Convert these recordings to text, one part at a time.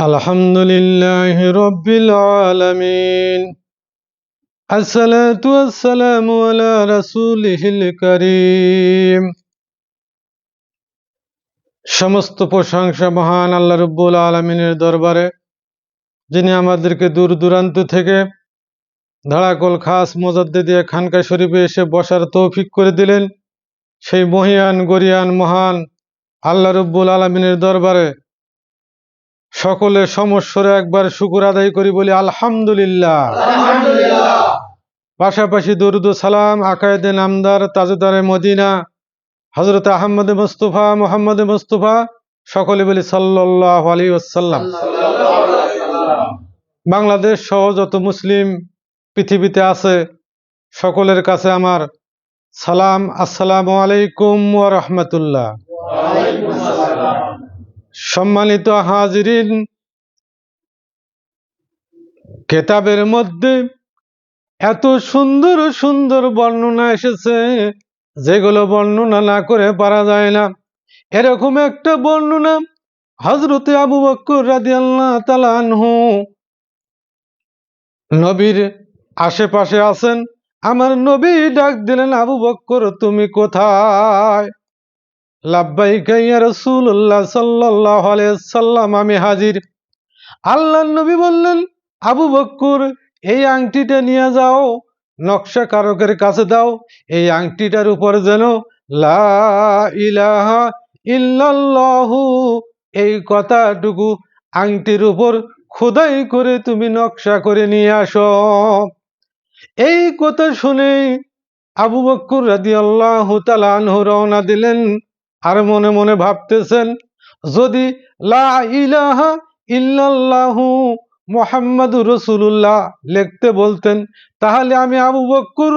الحمد لله رب العالمين الصلاة والسلام على رسوله الكريم সমস্ত প্রশংসা মহান আল্লাহ রব্বুল আলমিনের দরবারে যিনি আমাদেরকে দূর দূরান্ত থেকে ধারাকল খাস মোজাদ্দে দিয়ে খানকা শরীফে এসে বসার তৌফিক করে দিলেন সেই মহিয়ান গরিয়ান মহান আল্লাহ রব্বুল আলমিনের দরবারে সকলে সমস্বরে একবার শুকুর আদায় করি বলি আলহামদুলিল্লাহ। পাশাপাশি দরুদ সালাম আকায়েদে নামদার তাজেদারে মদিনা হজরত আহমদ মুস্তফা মোহাম্মদ মুস্তফা সকলে বলি সাল্লাহ আলী ওসাল্লাম বাংলাদেশ সহ যত মুসলিম পৃথিবীতে আছে সকলের কাছে আমার সালাম আসসালামু আলাইকুম ওয়া রাহমাতুল্লাহ। সম্মানিত হাজিরিন, কেতাবের মধ্যে এত সুন্দর সুন্দর বর্ণনা এসেছে যেগুলো বর্ণনা না করে পারা যায় না। এরকম একটা বর্ণনা হজরতে আবু বক্কর রাদি আল্লাহ তালানহু নবীর আশেপাশে আছেন। আমার নবী ডাক দিলেন, আবু বক্কর তুমি কোথায়? লাব্বাইকা ইয়া রাসূলুল্লাহ সাল্লাল্লাহু আলাইহি সাল্লাম আমি হাজির। আল্লাহর নবী বললেন, আবু বক্কর, এই আংটিটা নিয়ে যাও, নকশা কারকের কাছে দাও, এই আংটিটার উপর যেন লা ইলাহা ইল্লাল্লাহু, এই কথাটুকু আংটির উপর খোদাই করে তুমি নকশা করে নিয়ে আসো। এই কথা শুনে আবু বক্কর রাদিয়াল্লাহু তাআলা আনহু রওনা দিলেন। আর মনে মনে ভাবতেছেন, যদি লা ইলাহা ইল্লাল্লাহু মোহাম্মদ রসুল্লাহ লিখতে বলতেন, তাহলে আমি আবু বক্কর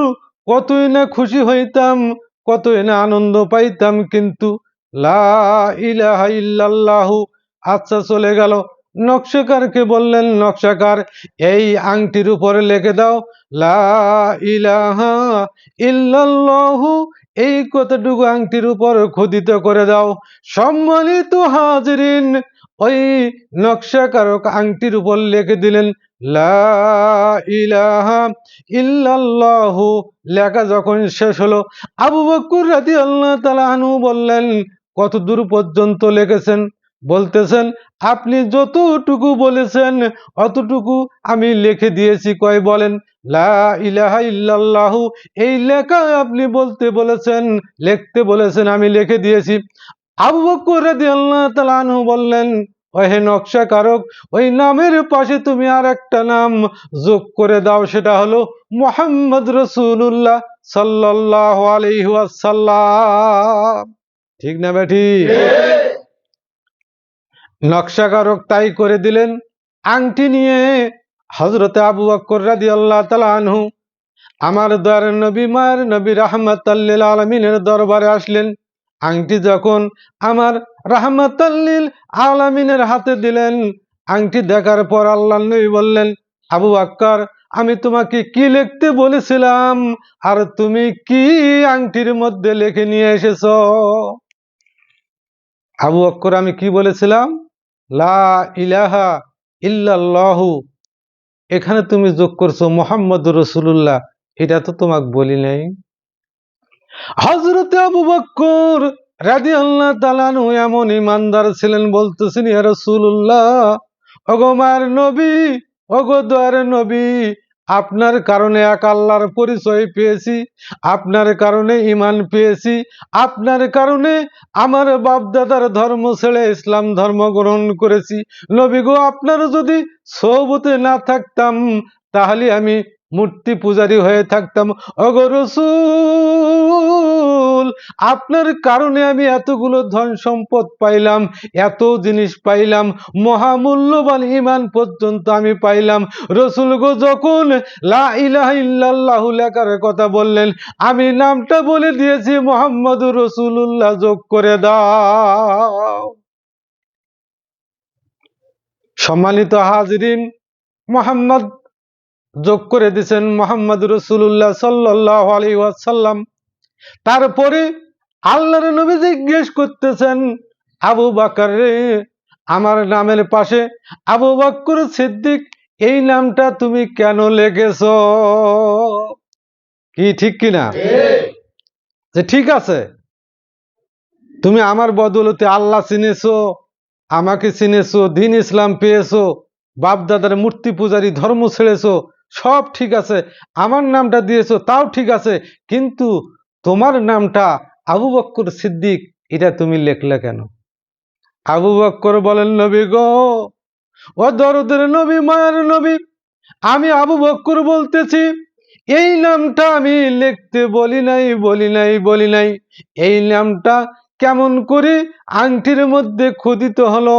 কতই না খুশি হইতাম, কতই না আনন্দ পাইতাম, কিন্তু লা ইলাহা ইল্লাল্লাহু আচ্ছা চলে গেল। নকশাকারকে বললেন, নকশাকার, এই আংটির উপরে লেখে দাও, লা ইলাহা ইল্লাল্লাহু এই কতটুকু আংটির উপর খোদিত করে দাও? সম্মানিত হাজরিন, ওই নকশাকারক আংটির উপর লিখে দিলেন ইল্লাল্লাহু। লেখা যখন শেষ হলো, আবু বকুর রাতি আল্লাহ তালা আনু বললেন কত দূর পর্যন্ত লিখেছেন? বলতেছেন, আপনি যতটুকু বলেছেন, অতটুকু আমি লিখে দিয়েছি। কয় বলেন, লা ইলাহা ইল্লাল্লাহু। এই লেখা আপনি বলতে বলেছেন, লিখতে বলেছেন, আমি লিখে দিয়েছি। আবু বকর রাদিয়াল্লাহু আনহু বললেন, ওহে নকশা কারক ওই নামের পাশে তুমি আর একটা নাম যোগ করে দাও, সেটা হলো মোহাম্মদ রসুল্লাহ সাল্লাল্লাহু আলাইহি ওয়াসাল্লাম। ঠিক না বেঠি নকশাকারক তাই করে দিলেন। আংটি নিয়ে হজরতে আবু বকর রাদি আল্লাহ আনহু আমার দয়ার নবী, মায়ের নবী রাহমাত আলমিনের দরবারে আসলেন। আংটি যখন আমার রাহমাত আলমিনের হাতে দিলেন, আংটি দেখার পর আল্লাহ নবী বললেন, আবু বাক্কর আমি তোমাকে কি লিখতে বলেছিলাম? আর তুমি কি আংটির মধ্যে লিখে নিয়ে এসেছ? আবু অক্কর আমি কি বলেছিলাম? লা ইলাহা ইল্লাল্লাহু। এখানে তুমি যোগ করছ মোহাম্মদ রসুল্লাহ এটা তো তোমাকে বলি নাই। হজরত আবু বক্কর রাজি আল্লাহ তালানু এমন ইমানদার ছিলেন, বলতেছেন, ইয়া রসুল্লাহ ওগো মায়ের নবী, ওগো দোয়ার নবী আপনার কারণে এক আল্লাহর পরিচয় পেয়েছি, আপনার কারণে ইমান পেয়েছি, আপনার কারণে আমার বাপদাদার ধর্ম ছেড়ে ইসলাম ধর্ম গ্রহণ করেছি। নবী গো, আপনার যদি সৌবতে না থাকতাম, তাহলে আমি মূর্তি পূজারী হয়ে থাকতাম। অগরসুল আপনার কারণে আমি এতগুলো ধন সম্পদ পাইলাম, এত জিনিস পাইলাম, মহামূল্যবান ইমান পর্যন্ত আমি পাইলাম। রসুল গো, যখন লা ইলাহা ইল্লাল্লাহু লেখার কথা বললেন, আমি নামটা বলে দিয়েছি মোহাম্মদ রসুল্লাহ যোগ করে দাও। সম্মানিত হাজরিন, মোহাম্মদ যোগ করে দিছেন মোহাম্মদ রসুল্লাহ সাল্লাহ আলী ওয়াসাল্লাম। তারপরে আল্লাহর নবী জিজ্ঞেস করতেছেন, আবু বাকার আমার নামের পাশে আবু বক্কর সিদ্দিক, এই নামটা তুমি কেন লেগেছ? কি, ঠিক কিনা? যে ঠিক আছে, তুমি আমার বদলতে আল্লাহ চিনেছো, আমাকে চিনেছো, দিন ইসলাম পেয়েছ বাপ দাদার মূর্তি পূজারি ধর্ম ছেড়েছো সব ঠিক আছে, আমার নামটা দিয়েছ তাও ঠিক আছে, কিন্তু তোমার নামটা আবু বক্কর সিদ্দিক, এটা তুমি লেখলে কেন? আবু বক্কর বলেন, নবী গো, ও দরদের নবী, মায়ের নবী, আমি আবু বক্কর বলতেছি, এই নামটা আমি লিখতে বলি নাই বলি নাই বলি নাই, এই নামটা কেমন করে আংটির মধ্যে খোদিত হলো,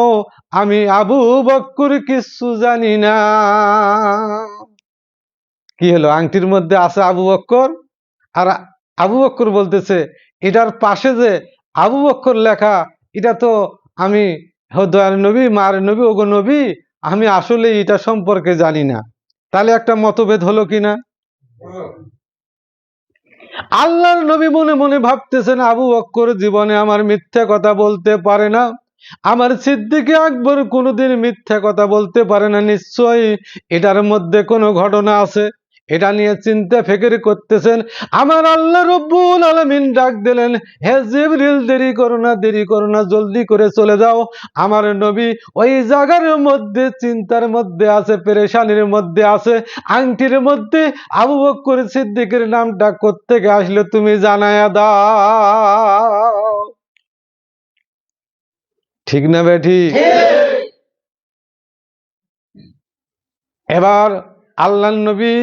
আমি আবু বক্কর কিছু জানি না। কি হলো? আংটির মধ্যে আছে আবু বক্কর? আর আবু বক্কর বলতেছে, এটার পাশে যে আবু বক্কর লেখা, এটা তো আমি দয়ার নবী মার নবী, ওগো নবী, আমি আসলে এটা সম্পর্কে জানি না। তাহলে একটা মতভেদ হলো কিনা আল্লাহর নবী মনে মনে ভাবতেছেন, আবু বক্কর জীবনে আমার মিথ্যা কথা বলতে পারে না। আমার সিদ্দিকে আকবর কোনোদিন মিথ্যা কথা বলতে পারে না। নিশ্চয়ই এটার মধ্যে কোনো ঘটনা আছে। এটা নিয়ে চিন্তা ফেকের করতেছেন। আমার আল্লাহ রব্বুল আলমিন ডাক দিলেন হে জিবরিল দেরি করো না দেরি করো না জলদি করে চলে যাও। আমার নবী ওই জায়গার মধ্যে চিন্তার মধ্যে আছে পেরেশানির মধ্যে আছে। আংটির মধ্যে আবু বক্কর সিদ্দিকের নামটা কোত্থেকে আসলে তুমি জানায়া দাও। ঠিক না বেঠি এবার আল্লাহ নবী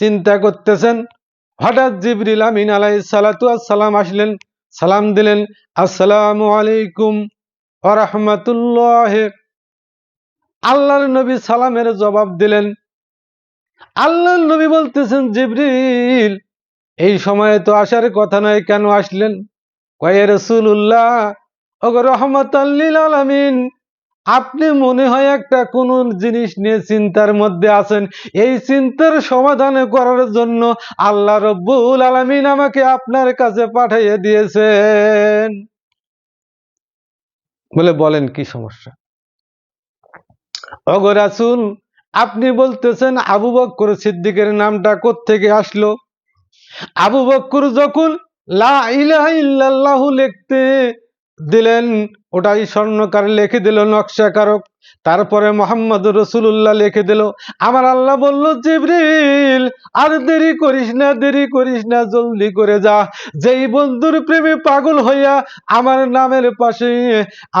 চিন্তা করতেছেন। হঠাৎ জিবরিল আমিন আলাই সালাতু সালাম আসলেন, সালাম দিলেন, আসসালামু আলাইকুম রহমতুল্লাহ। আল্লাহর নবী সালামের জবাব দিলেন, আল্লাহর নবী বলতেছেন, জিবরিল, এই সময়ে তো আসার কথা নয়, কেন আসলেন? কয়ে রসুল্লাহ ওগো রহমত আলামিন। আপনি মনে হয় একটা কোন জিনিস নিয়ে চিন্তার মধ্যে আছেন। এই চিন্তার সমাধান করার জন্য আল্লাহ রব্বুল আলমিন আমাকে আপনার কাছে পাঠাইয়ে দিয়েছেন। বলে বলেন কি সমস্যা? অগরাসুল আপনি বলতেছেন আবু বক্কর সিদ্দিকের নামটা থেকে আসলো? আবু বক্কর যখন লা ইলাহা দিলেন ওটাই স্বর্ণকার লিখে দিল নকশাকারক। তারপরে মোহাম্মদ রসুল্লাহ লিখে দিল, আমার আল্লাহ বলল, জিবরিল, আর দেরি করিস না, দেরি করিস না, জলদি করে যা। যেই বন্ধুর প্রেমে পাগল হইয়া আমার নামের পাশে,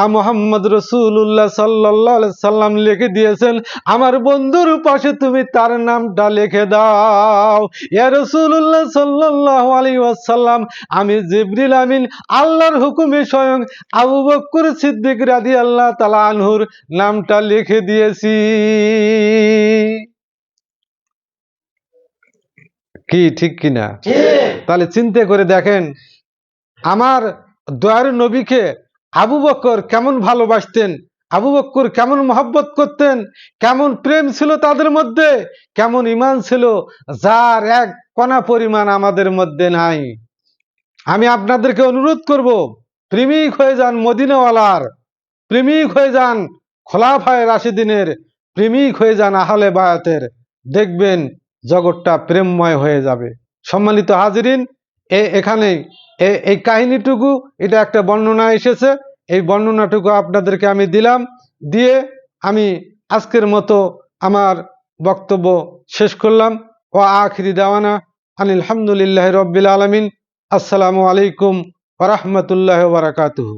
আ মোহাম্মদ রসুল্লাহ সাল্লাহ সাল্লাম লিখে দিয়েছেন, আমার বন্ধুর পাশে তুমি তার নামটা লিখে দাও। ইয়া রসুল্লাহ সাল্লাহ আলী ওয়াসাল্লাম, আমি জিবরিল আমিন, আল্লাহর হুকুমে স্বয়ং আবু বক্কর সিদ্দিক রাদি আল্লাহ তালা আনহুর নামটা লিখে দিয়েছি। কি ঠিক কিনা? তাহলে চিন্তা করে দেখেন আমার দয়ার নবীকে আবু বক্কর কেমন ভালোবাসতেন আবু বক্কর কেমন মহব্বত করতেন কেমন প্রেম ছিল তাদের মধ্যে কেমন ইমান ছিল যার এক কণা পরিমাণ আমাদের মধ্যে নাই। আমি আপনাদেরকে অনুরোধ করব প্রেমিক হয়ে যান মদিনাওয়ালার প্রেমিক হয়ে যান খোলাফায় রাশিদিনের প্রেমিক হয়ে যান আহলে বায়াতের। দেখবেন জগৎটা প্রেমময় হয়ে যাবে। সম্মানিত হাজিরিন এখানে এই কাহিনীটুকু, এটা একটা বর্ণনা এসেছে। এই বর্ণনাটুকু আপনাদেরকে আমি দিলাম। দিয়ে আমি আজকের মতো আমার বক্তব্য শেষ করলাম। ও আখিরি দেওয়ানা আলহামদুলিল্লাহ রব্বিল আলমিন। আসসালামু আলাইকুম ওরহমতুল্লাহ বারাকাতুহু।